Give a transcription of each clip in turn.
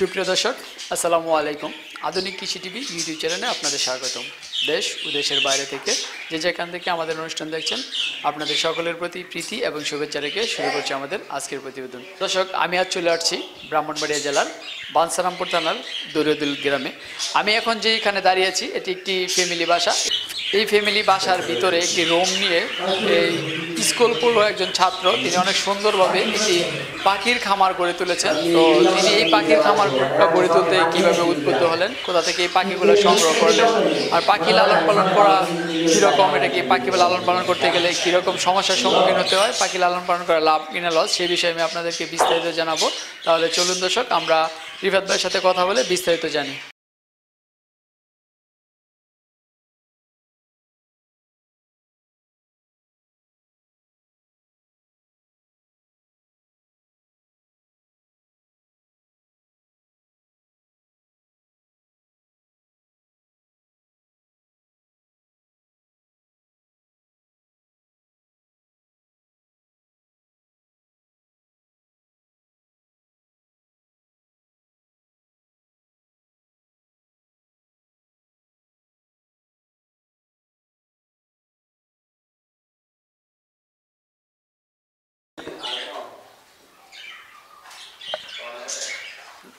সুপ্রিয় দর্শক, আসসালামু আলাইকুম। আধুনিক কৃষি টিভি ইউটিউব চ্যানেলে আপনাদের স্বাগতম। দেশ ও দেশের বাইরে থেকে যে যেখান থেকে আমাদের অনুষ্ঠান দেখছেন, আপনাদের সকলের প্রতি প্রীতি এবং শুভেচ্ছা রেখে শুরু করছি আমাদের আজকের প্রতিবেদন। দর্শক, আমি আজ চলে আসছি ব্রাহ্মণবাড়িয়া জেলার বানসারামপুর থানার দরিয়দুল গ্রামে। আমি এখন যেখানে দাঁড়িয়ে আছি, এটি একটি ফ্যামিলি বাসা। এই ফ্যামিলি বাসার ভিতরে একটি রুম নিয়ে এই স্কুল পড়ল একজন ছাত্র। তিনি অনেক সুন্দরভাবে একটি পাখির খামার গড়ে তুলেছেন। তো তিনি এই পাখির খামার গড়ে তুলতে কীভাবে উদ্বুদ্ধ হলেন? কোথা থেকে এই পাখিগুলো সংগ্রহ করলেন? আর পাখি লালন পালন করা কীরকম? এটা কি পাখি লালন পালন করতে গেলে কীরকম সমস্যার সম্মুখীন হতে হয়? পাখি লালন পালন করা লাভ কিনা লস সেই বিষয়ে আমি আপনাদেরকে বিস্তারিত জানাব। তাহলে চলুন দর্শক, আমরা রিফাত ভাইয়ের সাথে কথা বলে বিস্তারিত জানি।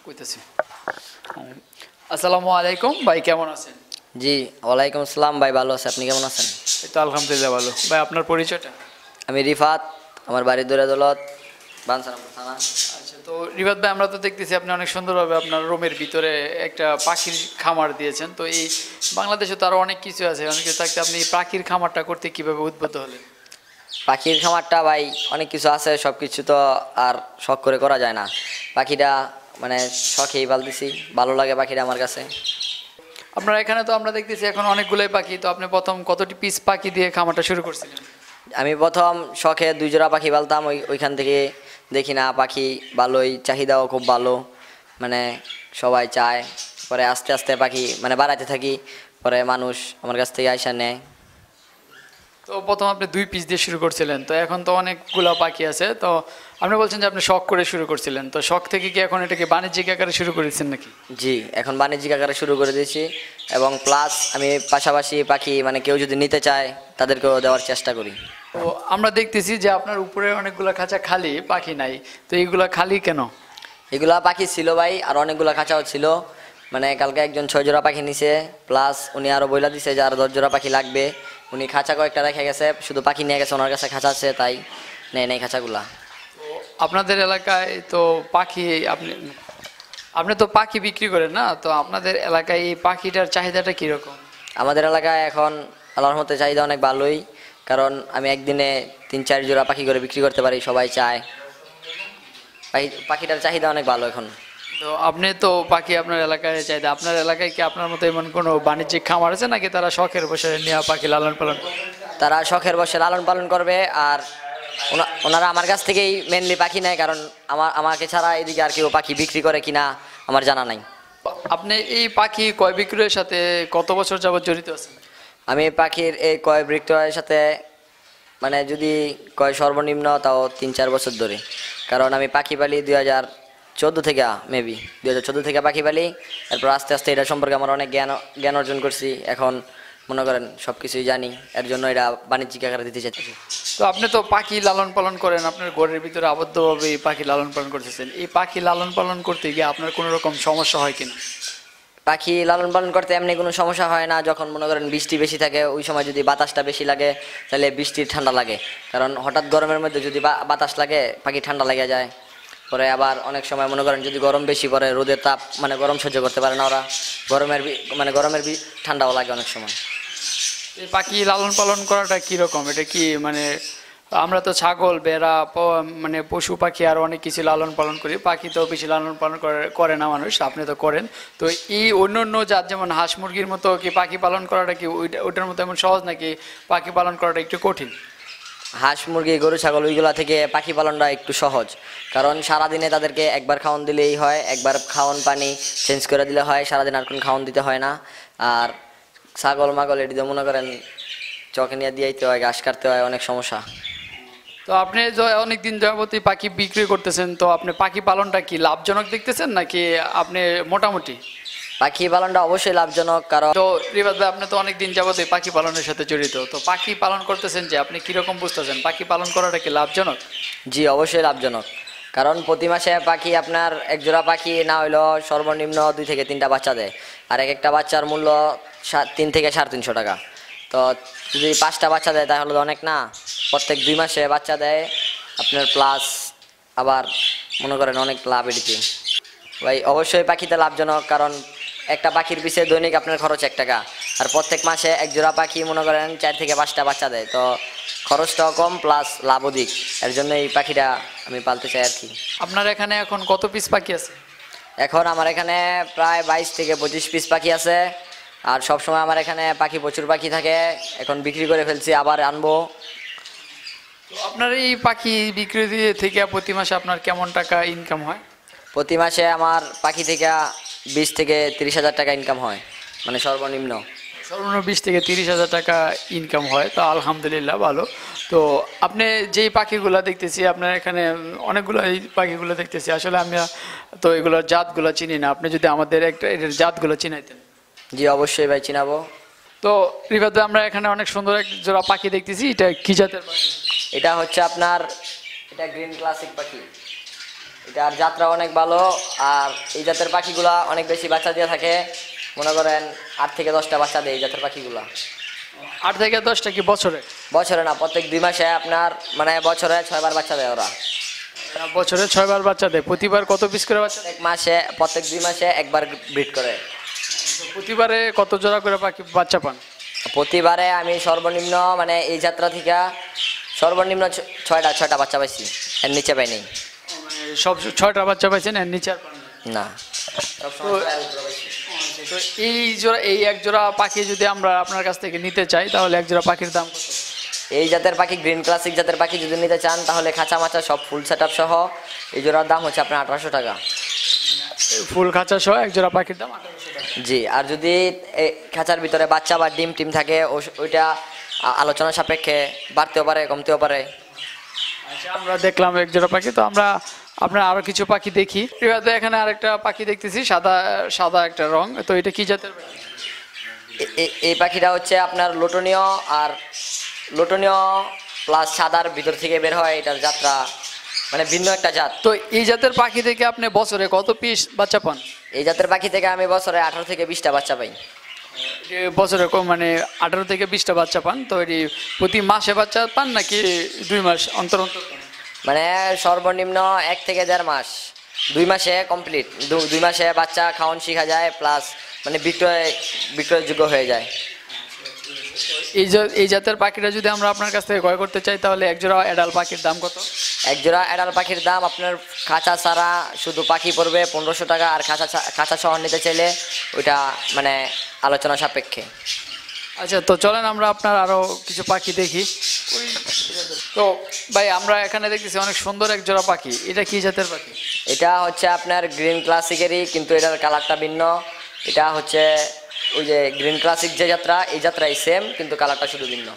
কইতেছি। আসসালামু আলাইকুম ভাই কেমন আছেন? জি ওয়ালাইকুম আসসালাম ভাই ভালো আছে আপনি কেমন আছেন? এই তো আলহামদুলিল্লাহ ভালো। ভাই আপনার পরিচয়টা? আমি রিফাত আমার বাড়ি দৌড়ে দৌলত বানসারামপুর থানা। আচ্ছা তো রিবাদ ভাই আমরা তো দেখতেছি আপনি অনেক সুন্দরভাবে আপনার রুমের ভিতরে একটা পাখির খামার দিয়েছেন। তো এই বাংলাদেশে তো আরও অনেক কিছু আছে। অনেক কিছু থাকতে আপনি পাখির খামারটা করতে কীভাবে উদ্বুদ্ধ হলেন? পাখির খামারটা ভাই অনেক কিছু আছে সব কিছু তো আর শখ করে করা যায় না। পাখিটা মানে শখেই পালতেছি ভালো লাগে পাখিটা আমার কাছে। আপনার এখানে তো আমরা দেখতেছি এখন অনেকগুলোই পাখি তো আপনি প্রথম কতটি পিস পাখি দিয়ে খামারটা শুরু করছিলেন? আমি প্রথম শখে দুই জোড়া পাখি পালতাম ওই ওইখান থেকে দেখি না পাখি ভালোই চাহিদাও খুব ভালো মানে সবাই চায়। পরে আস্তে আস্তে পাখি মানে বাড়াতে থাকি পরে মানুষ আমার কাছ থেকে আইসা নেয়। তো প্রথম আপনি দুই পিস দিয়ে শুরু করছিলেন তো এখন তো অনেকগুলো পাখি আছে তো আপনি বলছেন যে আপনি শখ করে শুরু করছিলেন তো শখ থেকে কি এখন এটাকে বাণিজ্যিক আকারে শুরু করেছেন নাকি? জি এখন বাণিজ্যিক আকারে শুরু করে দিয়েছি এবং প্লাস আমি পাশাপাশি পাখি মানে কেউ যদি নিতে চায় তাদেরকেও দেওয়ার চেষ্টা করি। তো আমরা দেখতেছি যে আপনার উপরে অনেকগুলো খাঁচা খালি পাখি নাই তো এইগুলা খালি কেন? এগুলা পাখি ছিল ভাই আর অনেকগুলো খাঁচাও ছিল। মানে কালকে একজন ছয় জোড়া পাখি নিছে প্লাস উনি আরও বইলা দিছে যে আরও দশ জোড়া পাখি লাগবে। উনি খাঁচা কয়েকটা রেখে গেছে শুধু পাখি নিয়ে গেছে ওনার কাছে খাঁচা আছে তাই নেই নেই খাঁচাগুলা। আপনাদের এলাকায় তো পাখি আপনি আপনি তো পাখি বিক্রি করেন না তো আপনাদের এলাকায় এই পাখিটার চাহিদাটা কীরকম? আমাদের এলাকায় এখন আল্লাহর মতে চাহিদা অনেক ভালোই কারণ আমি একদিনে তিন চার জোড়া পাখি করে বিক্রি করতে পারি সবাই চায়। পাখি পাখিটার চাহিদা অনেক ভালো এখন। তো আপনি তো পাখি আপনার এলাকায় চাইতে আপনার এলাকায় কি আপনার মতো এমন কোনো বাণিজ্যিক খামার আছে নাকি তারা শখের বসে নেওয়া পাখি লালন পালন তারা শখের বসে লালন পালন করবে আর ওনারা আমার কাছ থেকেই মেনলি পাখি নেয় কারণ আমার আমাকে ছাড়া এদিকে আর কেউ পাখি বিক্রি করে কিনা আমার জানা নাই। আপনি এই পাখি কয় বিক্রয়ের সাথে কত বছর যাবত জড়িত আছেন? আমি পাখির এই কয় বিক্রয়ের সাথে মানে যদি কয় সর্বনিম্ন তাও তিন চার বছর ধরে। কারণ আমি পাখি পালি দুই হাজার চোদ্দ থেকে মেবি দুই হাজার চোদ্দ থেকে পাখি পালি। এরপর আস্তে আস্তে এটা সম্পর্কে আমার অনেক জ্ঞান জ্ঞান অর্জন করছি। এখন মনে করেন সব কিছুই জানি। এর জন্য এটা বাণিজ্যিক আকারে দিতে চাইছি তো আপনি তো পাখি লালন পালন করেন আপনার ঘরের ভিতরে আবদ্ধভাবে এই পাখি লালন পালন করতেছেন। এই পাখি লালন পালন করতে গিয়ে আপনার কোনো রকম সমস্যা হয় কিনা? পাখি লালন পালন করতে এমনি কোনো সমস্যা হয় না। যখন মনে করেন বৃষ্টি বেশি থাকে ওই সময় যদি বাতাসটা বেশি লাগে তাহলে বৃষ্টির ঠান্ডা লাগে। কারণ হঠাৎ গরমের মধ্যে যদি বাতাস লাগে পাখি ঠান্ডা লেগে যায়। পরে আবার অনেক সময় মনে করেন যদি গরম বেশি পড়ে, রোদের তাপ মানে গরম সহ্য করতে পারে না ওরা। গরমের মানে গরমের ঠান্ডাও লাগে অনেক সময়। এই পাখি লালন পালন করাটা কীরকম? এটা কি মানে আমরা তো ছাগল, বেড়া মানে পশু পাখি আর অনেক কিছু লালন পালন করি। পাখি তো বেশি লালন পালন করে না মানুষ, আপনি তো করেন। তো এই অন্য অন্য জাত যেমন হাঁস মুরগির মতো কি পাখি পালন করাটা কি ওইটা ওইটার মতো এমন সহজ নাকি পাখি পালন করাটা একটু কঠিন? হাঁস, মুরগি, গরু, ছাগল, ওইগুলা থেকে পাখি পালনটা একটু সহজ। কারণ সারাদিনে তাদেরকে একবার খাওয়ান দিলেই হয়, একবার খাওয়ান পানি চেঞ্জ করে দিলে হয়, সারাদিন আর কোনো খাওয়ান দিতে হয় না। আর ছাগল, মাগল, এটি তো মনে করেন চকে নিয়ে দিয়ে দিতে হয়, ঘাস কাটতে হয়, অনেক সমস্যা। তো আপনি অনেকদিন যাবতই পাখি বিক্রি করতেছেন, তো আপনি পাখি পালনটা কি লাভজনক দেখতেছেন নাকি আপনি মোটামুটি? পাখি পালনটা অবশ্যই লাভজনক কারণ তো রিবাদ ভাই আপনি তো অনেকদিন যাবতই পাখি পালনের সাথে জড়িত। তো পাখি পালন করতেছেন যে আপনি কীরকম বুঝতেছেন? পাখি পালন করাটা কি লাভজনক? জি অবশ্যই লাভজনক। কারণ প্রতি মাসে পাখি আপনার এক জোড়া পাখি না হইলেও সর্বনিম্ন দুই থেকে তিনটা বাচ্চা দেয়। আর এক একটা বাচ্চার মূল্য তিন থেকে সাড়ে তিনশো টাকা। তো যদি পাঁচটা বাচ্চা দেয় তাহলে তো অনেক না? প্রত্যেক দুই মাসে বাচ্চা দেয় আপনার প্লাস আবার মনে করেন অনেক লাভ এটিতে। ভাই অবশ্যই পাখিতে লাভজনক কারণ একটা পাখির পিছিয়ে দৈনিক আপনার খরচ এক টাকা। আর প্রত্যেক মাসে এক জোড়া পাখি মনে করেন চার থেকে পাঁচটা বাচ্চা দেয় তো খরচটাও কম প্লাস লাভ অধিক। এর জন্য এই পাখিটা আমি পালতে চাই আর কি আপনার এখানে এখন কত পিস পাখি আছে? এখন আমার এখানে প্রায় বাইশ থেকে পঁচিশ পিস পাখি আছে। আর সব সময় আমার এখানে পাখি প্রচুর পাখি থাকে। এখন বিক্রি করে ফেলছি আবার আনব। আপনার এই পাখি বিক্রি থেকে প্রতি মাসে আপনার কেমন টাকা ইনকাম হয়? প্রতি মাসে আমার পাখি থেকে বিশ থেকে তিরিশ হাজার টাকা ইনকাম হয় মানে সর্বনিম্ন। সর্বনিম্ন বিশ থেকে তিরিশ হাজার টাকা ইনকাম হয় তো আলহামদুলিল্লাহ ভালো। তো আপনি যেই পাখিগুলো দেখতেছি আপনার এখানে অনেকগুলো এই পাখিগুলো দেখতেছি। আসলে আমি তো এগুলোর জাতগুলো চিনি না। আপনি যদি আমাদের একটা এটার জাতগুলো চিনাইতেন। জি অবশ্যই ভাই চিনাবো। তো রিভাদ আমরা এখানে অনেক সুন্দর এক জোড়া পাখি দেখতেছি। এটা কি জাতের পাখি? এটা হচ্ছে আপনার এটা গ্রিন ক্লাসিক পাখি। এটার যাত্রা অনেক ভালো আর এই জাতের পাখিগুলা অনেক বেশি বাচ্চা দিয়ে থাকে। মনে করেন আট থেকে দশটা বাচ্চা দেয় এই জাতের পাখিগুলা। আট থেকে দশটা কি বছরে? বছরে না প্রত্যেক দুই মাসে আপনার মানে বছরে ছয়বার বাচ্চা দেয় ওরা। বছরে ছয়বার বাচ্চা দেয় প্রতিবার কত পিস করে বাচ্চা এক মাসে প্রত্যেক দুই মাসে একবার ব্রিড করে। প্রতিবারে কত জোড়া করে পাখি বাচ্চা পান? প্রতিবারে আমি সর্বনিম্ন মানে এই যাত্রা থেকে সর্বনিম্ন ছয়টা ছয়টা বাচ্চা পাইছি এর নিচে পাইনি। সব ছয়টা বাচ্চা পাইছেন এর নিচে আর না। তো এই জোড়া এই এক জোড়া পাখি যদি আমরা আপনার কাছ থেকে নিতে চাই তাহলে এক জোড়া পাখির দাম কত? এই জাতের পাখি গ্রিন ক্লাসিক জাতের পাখি যদি নিতে চান তাহলে খাঁচা মাচা সব ফুল সেট সহ এই জোড়ার দাম হচ্ছে আপনার আঠারোশো টাকা। ফুল খাঁচা সহ এক জোড়া পাখির দাম জি আর যদি খাঁচার ভিতরে বাচ্চা বা ডিম টিম থাকে ওইটা আলোচনা সাপেক্ষে বাড়তেও পারে কমতেও পারে। আচ্ছা আমরা দেখলাম এক জোড়া পাখি তো আমরা আপনার আরও কিছু পাখি দেখি। এবার এখানে আরেকটা পাখি দেখতেছি সাদা সাদা একটা রং। তো এটা কি জাতের এই পাখিটা হচ্ছে আপনার লোটনীয় আর লোটনীয় প্লাস সাদার ভিতর থেকে বের হয় এটার যাত্রা। মানে ভিন্ন একটা জাত। তো এই জাতের পাখি থেকে আপনি বছরে কত পিস বাচ্চা পান? এই জাতের পাখি থেকে আমি বছরে আঠারো থেকে বিশটা বাচ্চা পাই। বছরে কম মানে আঠারো থেকে বিশটা বাচ্চা পান তো এটি প্রতি মাসে বাচ্চা পান নাকি দুই মাস অন্তর অন্তর? মানে সর্বনিম্ন এক থেকে দেড় মাস। দুই মাসে কমপ্লিট দুই মাসে বাচ্চা খাওয়ান শিখা যায় প্লাস মানে বিক্রয় বিক্রয়যোগ্য হয়ে যায়। এই যে এই জাতের পাখিটা যদি আমরা আপনার কাছ থেকে ক্রয় করতে চাই তাহলে এক জোড়া অ্যাডাল পাখির দাম কত? এক জোড়া অ্যাডাল পাখির দাম আপনার খাঁচা ছাড়া শুধু পাখি পড়বে পনেরোশো টাকা আর খাঁচা খাঁচা শহর নিতে চাইলে ওইটা মানে আলোচনা সাপেক্ষে। আচ্ছা তো চলেন আমরা আপনার আরও কিছু পাখি দেখি। তো ভাই আমরা এখানে দেখতেছি অনেক সুন্দর এক জোড়া পাখি। এটা কি জাতের পাখি? এটা হচ্ছে আপনার গ্রিন ক্লাসিকেরই কিন্তু এটার কালারটা ভিন্ন। এটা হচ্ছে ওই যে গ্রিন ক্লাসিক যে যাত্রা এই যাত্রাই সেম কিন্তু কালারটা শুধু ভিন্ন।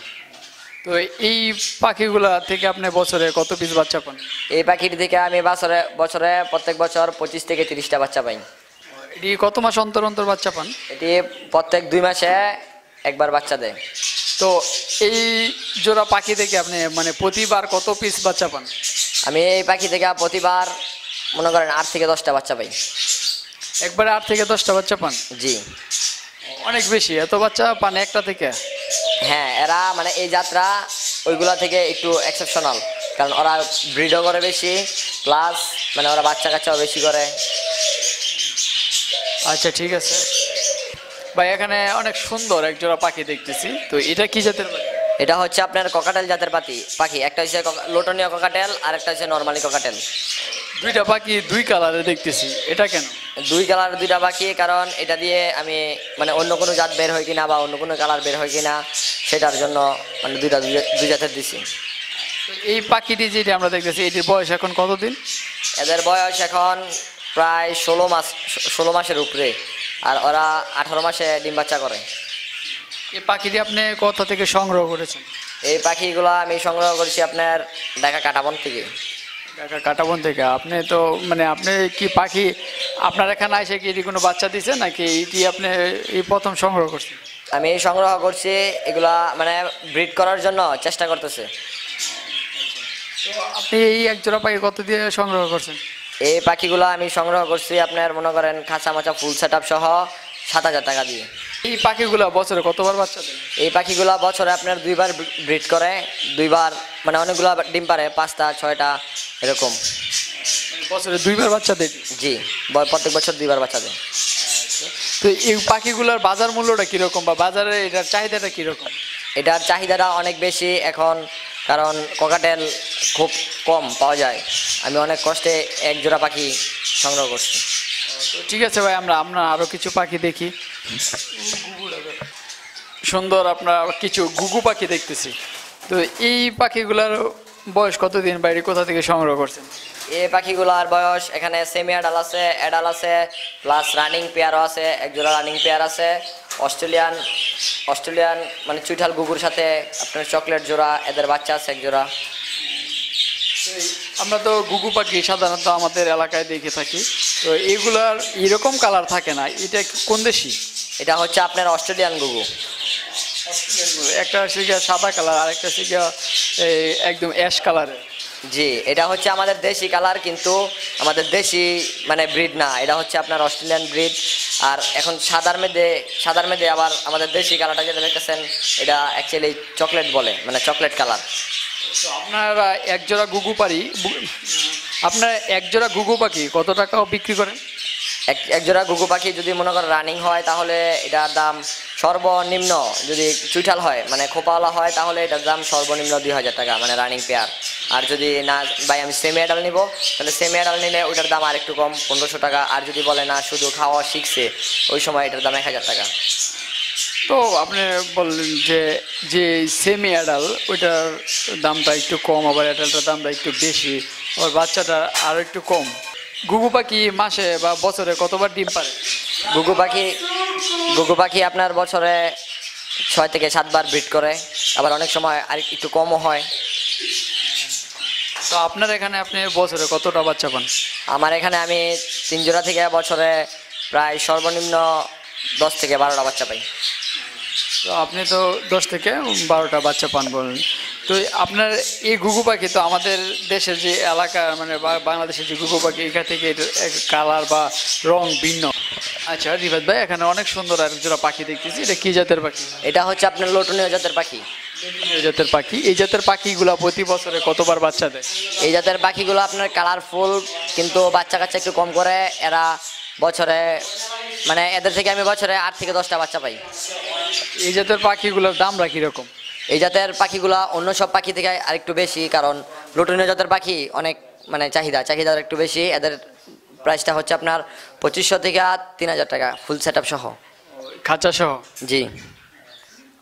তো এই পাখিগুলা থেকে আপনি বছরে কত পিস বাচ্চা পান? এই পাখির থেকে আমি বছরে বছরে প্রত্যেক বছর পঁচিশ থেকে তিরিশটা বাচ্চা পাই। এটি কত মাস অন্তর অন্তর বাচ্চা পান? এটি প্রত্যেক দুই মাসে একবার বাচ্চা দেয়। তো এই জোড়া পাখি থেকে আপনি মানে প্রতিবার কত পিস বাচ্চা পান? আমি এই পাখি থেকে প্রতিবার মনে করেন আট থেকে দশটা বাচ্চা পাই। একবারে আট থেকে দশটা বাচ্চা পান? জি। অনেক বেশি এত বাচ্চা পান একটা থেকে? হ্যাঁ এরা মানে এই যাত্রা ওইগুলা থেকে একটু এক্সেপশনাল কারণ ওরা ব্রিডও করে বেশি প্লাস মানে ওরা বাচ্চা কাচ্চাও বেশি করে। আচ্ছা ঠিক আছে। ভাই এখানে অনেক সুন্দর একজোড়া পাখি দেখতেছি। তো এটা কি জাতের এটা হচ্ছে আপনার ককাটেল জাতের পাখি পাখি। একটা হচ্ছে লোটনীয় ককাটেল আর একটা হচ্ছে নর্মালি ককাটেল দুইটা পাখি দুই কালারে দেখতেছি। এটা কেন? দুই কালার দুইটা পাখি কারণ এটা দিয়ে আমি মানে অন্য কোনো জাত বের হয় কিনা বা অন্য কোনো কালার বের হয় কিনা সেটার জন্য মানে দুইটা দুই জাতের দিছি। তো এই পাখিটি যেটি আমরা দেখতেছি এটির বয়স এখন কতদিন? এদের বয়স এখন প্রায় ষোলো মাস ষোলো মাসের উপরে। আর ওরা আঠারো মাসে ডিম বাচ্চা করে। এই পাখিটি আপনি কোথা থেকে সংগ্রহ করেছেন? এই পাখিগুলো আমি সংগ্রহ করছি আপনার ঢাকা কাটাবন থেকে। ঢাকা কাটাবন থেকে। আপনি তো মানে আপনি কি পাখি আপনার এখানে এসে কি এটি কোনো বাচ্চা দিছে নাকি এটি আপনি এই প্রথম সংগ্রহ করছেন? আমি এই সংগ্রহ করছি এগুলা মানে ব্রিড করার জন্য চেষ্টা করতেছে। তো আপনি এই এক জোড়া পাখি কত দিয়ে সংগ্রহ করছেন? এই পাখিগুলো আমি সংগ্রহ করছি আপনার মনে করেন খাঁচা মাচা ফুল সেট সহ সাত হাজার টাকা দিয়ে। এই পাখিগুলো বছরে কতবার বাচ্চা দেয়? এই পাখিগুলো বছরে আপনার দুইবার ব্রিড করে দুইবার মানে অনেকগুলো ডিম পারে পাঁচটা ছয়টা এরকম। বছরে দুইবার বাচ্চা দেয়? জি প্রত্যেক বছর দুইবার বাচ্চা দেয়। তো এই পাখিগুলোর বাজার মূল্যটা কীরকম বা বাজারে এটার চাহিদাটা কীরকম? এটার চাহিদাটা অনেক বেশি এখন কারণ ককাটেল খুব কম পাওয়া যায়। আমি অনেক কষ্টে এক জোড়া পাখি সংগ্রহ করছি। তো ঠিক আছে ভাই আমরা আমরা আরও কিছু পাখি দেখি। সুন্দর আপনার কিছু গুগু পাখি দেখতেছি। তো এই পাখিগুলোর বয়স কতদিন বাইরে কোথা থেকে সংগ্রহ করছেন? এই পাখিগুলোর বয়স এখানে সেমি অ্যাডাল আছে অ্যাডাল আছে প্লাস রানিং পেয়ারও আছে এক জোড়া রানিং পেয়ার আছে। অস্ট্রেলিয়ান অস্ট্রেলিয়ান মানে চুইঠাল গুগুর সাথে আপনার চকলেট জোড়া এদের বাচ্চা আছে এক জোড়া। আমরা তো গুগু পাখি সাধারণত আমাদের এলাকায় দেখে থাকি। তো এগুলার এরকম কালার থাকে না এটা কোন দেশি? এটা হচ্ছে আপনার অস্ট্রেলিয়ান গুগু একটা শিখা সাদা কালার আরেকটা শিখা একদম অ্যাশ কালারের জি এটা হচ্ছে আমাদের দেশি কালার কিন্তু আমাদের দেশি মানে ব্রিড না এটা হচ্ছে আপনার অস্ট্রেলিয়ান ব্রিড আর এখন সাদার মধ্যে সাদার মধ্যে আবার আমাদের দেশি কালারটা যেটা দেখতেছেন এটা অ্যাকচুয়ালি চকলেট বলে মানে চকলেট কালার আপনারা এক জোড়া গুগু পারি আপনার এক জোড়া গুগু পাখি কত টাকা বিক্রি করেন? এক এক জোড়া ঘুঘু পাখি যদি মনে করেন রানিং হয়, তাহলে এটার দাম সর্বনিম্ন যদি চুইঠাল হয় মানে খোপাওয়ালা হয়, তাহলে এটার দাম সর্বনিম্ন দুই হাজার টাকা মানে রানিং পেয়ার। আর যদি না, ভাই আমি সেমি অ্যাডাল নিব, তাহলে সেমি অ্যাডাল নিলে ওইটার দাম আরেকটু কম, পনেরোশো টাকা। আর যদি বলে না, শুধু খাওয়া শিখছে, ওই সময় এটার দাম এক হাজার টাকা। তো আপনি বললেন যে যে সেমি অ্যাডাল ওইটার দামটা একটু কম আবার অ্যাডালটার দামটা একটু বেশি আবার বাচ্চাটা আরও একটু কম। গুগু পাখি মাসে বা বছরে কতবার ডিম পারে? ঘুঘু পাখি ঘুঘু পাখি আপনার বছরে ছয় থেকে সাতবার ব্রিড করে আবার অনেক সময় আর একটু কমও হয়। তো আপনার এখানে আপনি বছরে কতটা বাচ্চা পান? আমার এখানে আমি তিন জোড়া থেকে বছরে প্রায় সর্বনিম্ন দশ থেকে বারোটা বাচ্চা পাই। তো আপনি তো দশ থেকে বারোটা বাচ্চা পান বলেন। তো আপনার এই ঘুঘু পাখি তো আমাদের দেশের যে এলাকা মানে বাংলাদেশের যে ঘুঘু পাখি এখান থেকে কালার বা রং ভিন্ন। আচ্ছা রিফাত ভাই এখানে অনেক সুন্দর আর জোড়া পাখি দেখতেছি। এটা কি জাতের পাখি? এটা হচ্ছে আপনার লোটনীয় জাতের পাখি। এই জাতের পাখি। এই জাতের পাখিগুলো প্রতি বছরে কতবার বাচ্চা দেয়? এই জাতের পাখিগুলো আপনার কালারফুল কিন্তু বাচ্চা কাচ্চা একটু কম করে। এরা বছরে মানে এদের থেকে আমি বছরে আট থেকে দশটা বাচ্চা পাই। এই জাতের পাখিগুলোর দাম দামরা কীরকম? এই জাতের পাখিগুলা অন্য সব পাখি থেকে আরেকটু বেশি কারণ লুটনীয় জাতের পাখি অনেক মানে চাহিদা চাহিদা একটু বেশি। এদের প্রাইসটা হচ্ছে আপনার পঁচিশশো থেকে তিন হাজার টাকা ফুল সেট সহ। খাঁচা সহ? জি।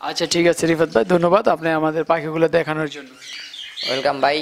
আচ্ছা ঠিক আছে রিফাত ভাই ধন্যবাদ আপনি আমাদের পাখিগুলো দেখানোর জন্য। ওয়েলকাম ভাই।